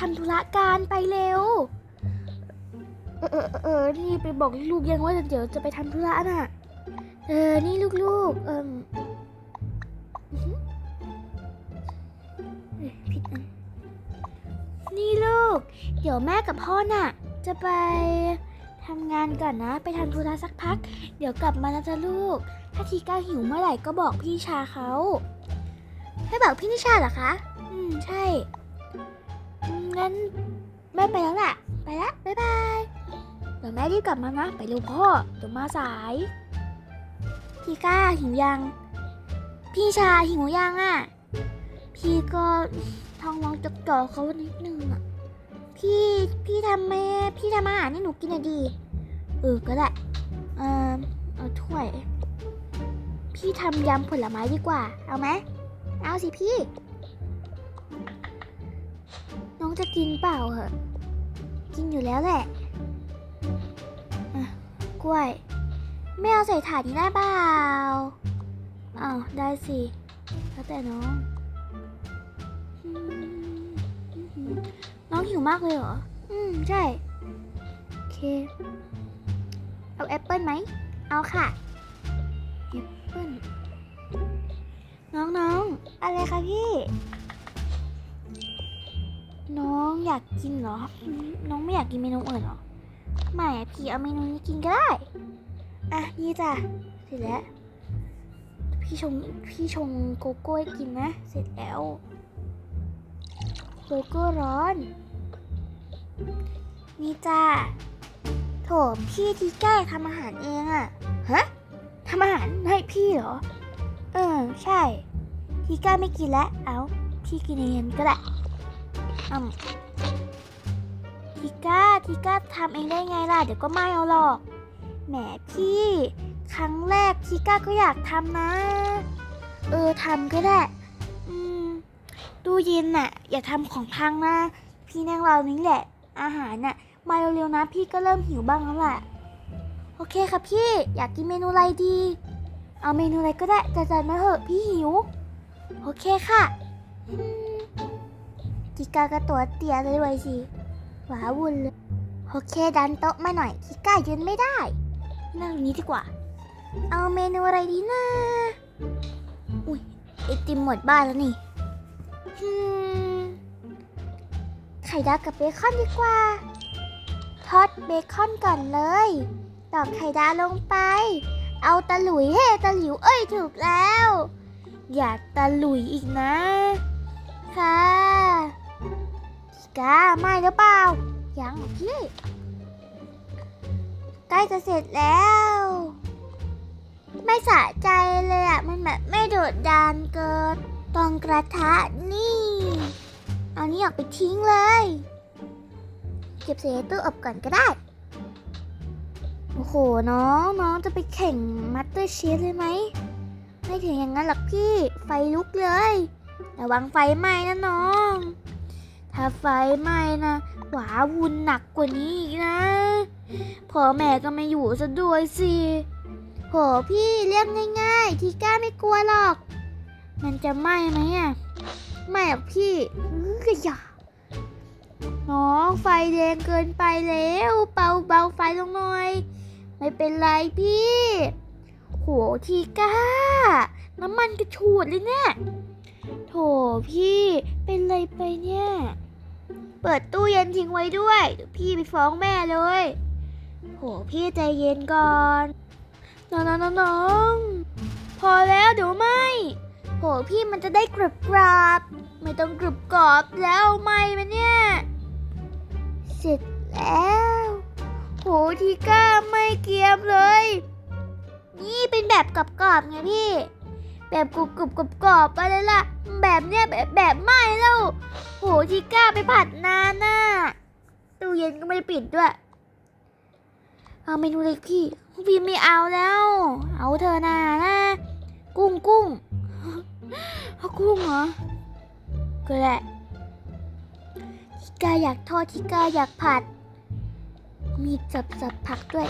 ทำธุระกันไปเร็ว เออเออเออนี่ไปบอกลูกยังว่าเดี๋ยวจะไปทำธุระน่ะ เออ นี่ลูกๆ เออผิดอันนี่ลูก เดี๋ยวแม่กับพ่อน่ะ จะไปทำงานก่อนนะ ไปทำธุระสักพัก เดี๋ยวกลับมานะจ๊ะลูก ถ้าทีก้าหิวเมื่อไหร่ก็บอกพี่ชาเขา ให้บอกพี่นิชาเหรอคะ อืม ใช่ งั้นแม่ไปแล้วแหละไปละบ๊ายบายเดี๋ยวแม่รีบกลับมานะไปเร็วพ่อเดี๋ยวมาสายพี่ก้าหิวยัง พี่ชาหิวยังอะ พี่ก็ท้องร้องจกจ่อเขานิดนึงอะ พี่พี่ทำแม่พี่ทำอาหารให้หนูกินอดีเออก็ได้เออเอาถ้วย พี่ทำยำผลไม้ดีกว่า เอาไหมเอาสิพี่ องจะกินเปล่าเหอะ กินอยู่แล้วแหละอะกล้วย ไม่เอาใส่ถาดนี้ได้เปล่าอ้าวได้สิแล้วแต่น้อง น้องหิวมากเลยเหรอ อืม ใช่ โอเค เอาแอปเปิลไหม เอาค่ะ แอปเปิลน้องๆ อะไรคะพี่ น้องอยากกินเหรอ น้องไม่อยากกินเมนูอื่นเหรอ ไม่พี่เอาเมนูนี้กินก็ได้ อะนี่จ้ะ เสร็จแล้ว พี่ชงพี่ชงโกโก้ให้กินนะ เสร็จแล้ว โกโก้ร้อน นี่จ้าโถพี่ที่แก้ทำอาหารเองอะฮะทำอาหารให้พี่เหรอ เออ ใช่ ทีก้าไม่กินแล้ว เอาพี่กินเองก็ได้ อืมทีก้าทีก้าทำเองได้ไงล่ะ เดี๋ยวก็ไม่เอาหรอก แหมพี่ ครั้งแรกทีก้าก็อยากทำนะ เออทำก็ได้ อืมตู้เย็นน่ะ อย่าทำของพังนะ พี่นั่งเรานี้แหละ อาหารน่ะ มาเร็วๆนะ พี่ก็เริ่มหิวบ้างแล้วแหละ โอเคค่ะพี่ อยากกินเมนูอะไรดี เอาเมนูอะไรก็ได้แต่จัดมาเถอะพี่หิว โอเคค่ะ กิก้ากระตัวเตี้ยเลยวสิหวาวุ่นเลยโอเคดันโต๊ะมาหน่อยกิก้ายืนไม่ได้ นั่งนี้ดีกว่า เอาเมนูอะไรดีนะอุ้ยไอติมหมดบ้านแล้วนี่ไข่ดาวกับเบคอนดีกว่า ทอดเบคอนก่อนเลยตอกไข่ดาวลงไป เอาตะหลุยเฮ้ตะหลิวเอ้ยถูกแล้ว อย่าตะหลุยอีกนะ พี่กาไม่หรือเปล่า ยังพี่ ใกล้จะเสร็จแล้ว ไม่สะใจเลยอะ มันแบบไม่โดดดานเกินตองกระทะนี่ เอานี่ออกไปทิ้งเลย เก็บใส่ตู้อบก่อนก็ได้ โอ้โห น้องน้องจะไปแข่งมัตเตอร์เชฟเลยไหม ไม่ถึงอย่างนั้นหรอกพี่ ไฟลุกเลย ระวังไฟไหม้นะน้อง ถ้าไฟไหม้นะหวาวุ่นหนักกว่านี้อีกนะพ่อแม่ก็ไม่อยู่ซะด้วยสิโหพี่เรียกง่ายๆ ทีก้าไม่กลัวหรอก มันจะไหม้ไหมอะไม่หรอกพี่อื้อกระยาน้องไฟแรงเกินไปแล้วเบาเบาไฟลงหน่อย ไม่เป็นไรพี่โหทีก้า น้ำมันกระฉูดเลยเนี่ยโถพี่เป็นไรไปเนี่ย เปิดตู้เย็นทิ้งไว้ด้วยเดี๋ยวพี่ไปฟ้องแม่เลย โหพี่ใจเย็นก่อนน้องน้องน้องน้องพอแล้วเดี๋ยวไหมโหพี่มันจะได้กรึบกราบไม่ต้องกรึบกรอบแล้วไหมมันเนี่ยเสร็จแล้ว โหทีก้าไม่เกียมเลย นี่เป็นแบบกรอบๆไงพี่ แบบกรุบกรุบกรอบกรอบไปเลยล่ะ แบบเนี้ยแบบแบบไหม้แล้วโหทีก้าไปผัดนานน่ะตู้เย็นก็ไม่ได้ปิดด้วย เอาเมนูเล็กพี่พี่ไม่เอาแล้ว เอาเธอนานะกุ้งกุ้งเอากุ้งเหรอก็แหละทิก้าอยากทอดทิก้าอยากผัด มีจับจับผักด้วย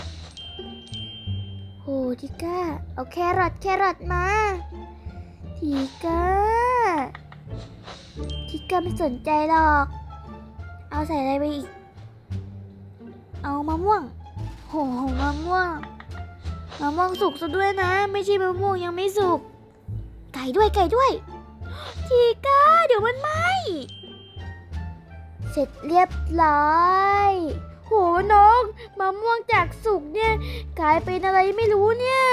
โหทิก้า เอาแครอทแครอทมา ทิก้าทิก้าไม่สนใจหรอก เอาใส่อะไรไปอีก เอามะม่วงโหมะม่วงมะม่วงสุกซะด้วยนะ ไม่ใช่มะม่วงยังไม่สุก ไก่ด้วยไก่ด้วยทีก้าเดี๋ยวมันไหมเสร็จเรียบร้อยโหน้องมะม่วงจากสุกเนี่ย กลายเป็นอะไรไม่รู้เนี่ย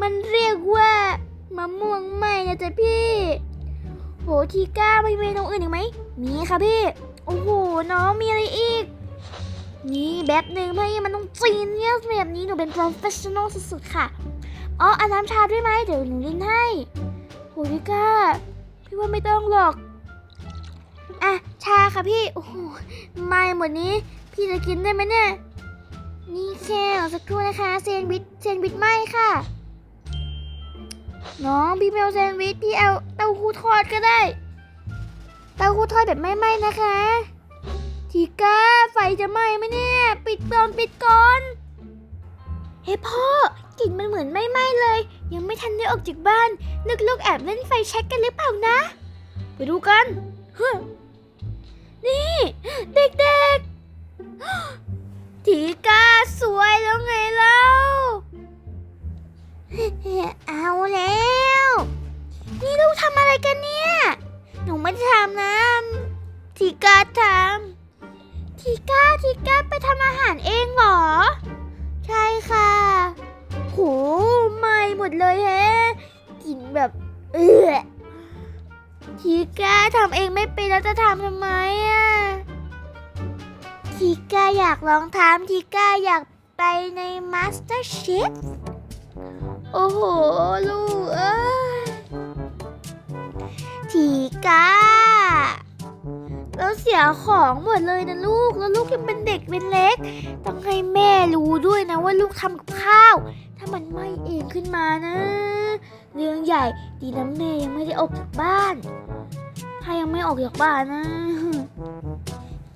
มันเรียกว่ามะม่วงไหมนะจ๊ะพี่ โหทีก้ามีเมนูอื่นอีกไหม มีค่ะพี่ โอ้โห น้องมีอะไรอีก นี่แบบหนึ่งพี่มันต้องจีนเนี่ยแบบนี้หนูเป็น professional สุดๆค่ะ อ๋ออันน้ำชาด้วยไหมเดี๋ยวหนูลินให้ โหทีก้า พี่ว่าไม่ต้องหรอก อะ ชาค่ะพี่ โอ้โหไม่หมดนี้ พี่จะกินได้ไหมเนี่ย นี่แค่สักครู่นะคะ เซนด์วิชเซนด์วิชไหมค่ะ น้องพี่ไม่เอาแซนด์วิชพี่เอาเต้าหู้ทอดก็ได้ เต้าหู้ทอดแบบไม่ไหม้นะคะทีก้าไฟจะไหม้ไหมเนี่ยปิดก่อนปิดก่อนเฮ้พ่อกลิ่นมันเหมือนไม่ไหม้เลย ยังไม่ทันได้ออกจากบ้าน นึกลูกแอบเล่นไฟแช็กกันหรือเปล่านะ ไปดูกันเฮ้นี่ เด็กๆทีก้าสวยแล้วไง หไหม่หมดเลยแฮะกลิ่นแบบ เอือทีก้าทำเองไม่เป็นแล้วจะทำทำไมอะทีก้าอยากลองทำทีก้าอยากไปใน Master Chef โอ้โห ลูกเอ้ยทีก้าแล้วเสียของหมดเลยนะลูก แล้วลูกยังเป็นเด็กเป็นเล็ก ต้องให้แม่รู้ด้วยนะว่าลูกทำกับข้าวามันไหม้เองขึ้นมานะ เรื่องใหญ่ดีน้ำแม่ยังไม่ได้ออกจากบ้าน ถ้ายังไม่ออกจากบ้านนะ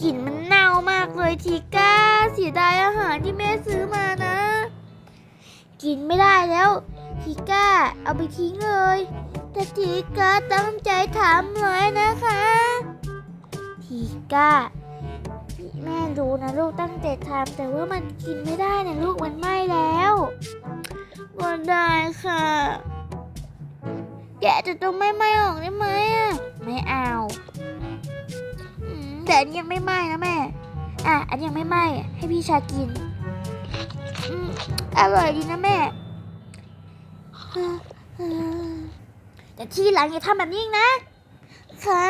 กลิ่นมันเน่ามากเลยทีก้าเสียดายอาหารที่แม่ซื้อมานะ กินไม่ได้แล้วทีก้าเอาไปทิ้งเลยแต่ทีก้าตั้งใจทำเลยนะคะทีก้าแม่รู้นะลูกตั้งใจทำแต่ว่ามันกินไม่ได้นะลูกมันไหม้แล้ว ก็ได้ค่ะ แกะจะต้องไม่ไหม้ออกได้ไหมอะ ไม่เอาอืมแต่อันนี้ยังไม่ไหม้นะแม่ อะ อันนี้ยังไม่ไหม้อะให้พี่ชากินอืมอร่อยดีนะแม่ แต่ที่หลังอย่าทำแบบนี้อีกนะ ค่ะ